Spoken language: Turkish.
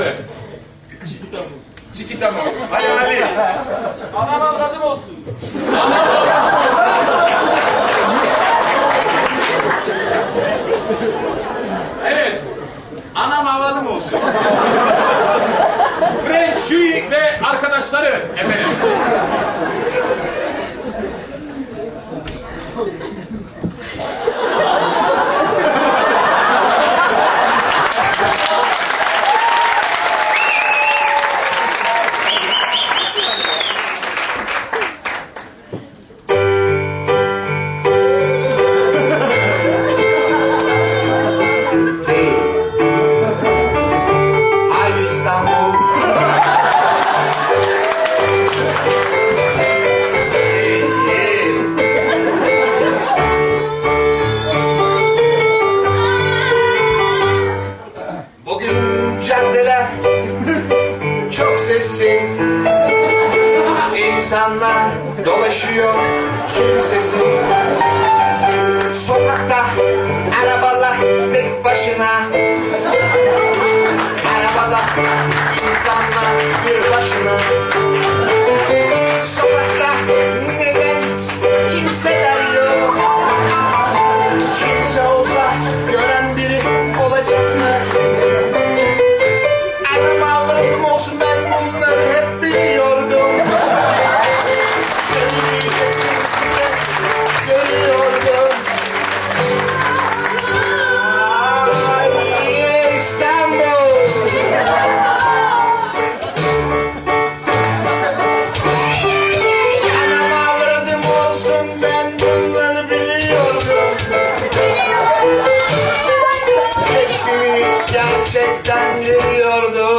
abi. Çikita mı? Hadi Ali. Anam avradım olsun. Evet. Anam avladım olsun. Frank Shui ve arkadaşları efendim. Sessiz. İnsanlar dolaşıyor kimsesiz. Sokakta arabalar tek başına. Görüyordum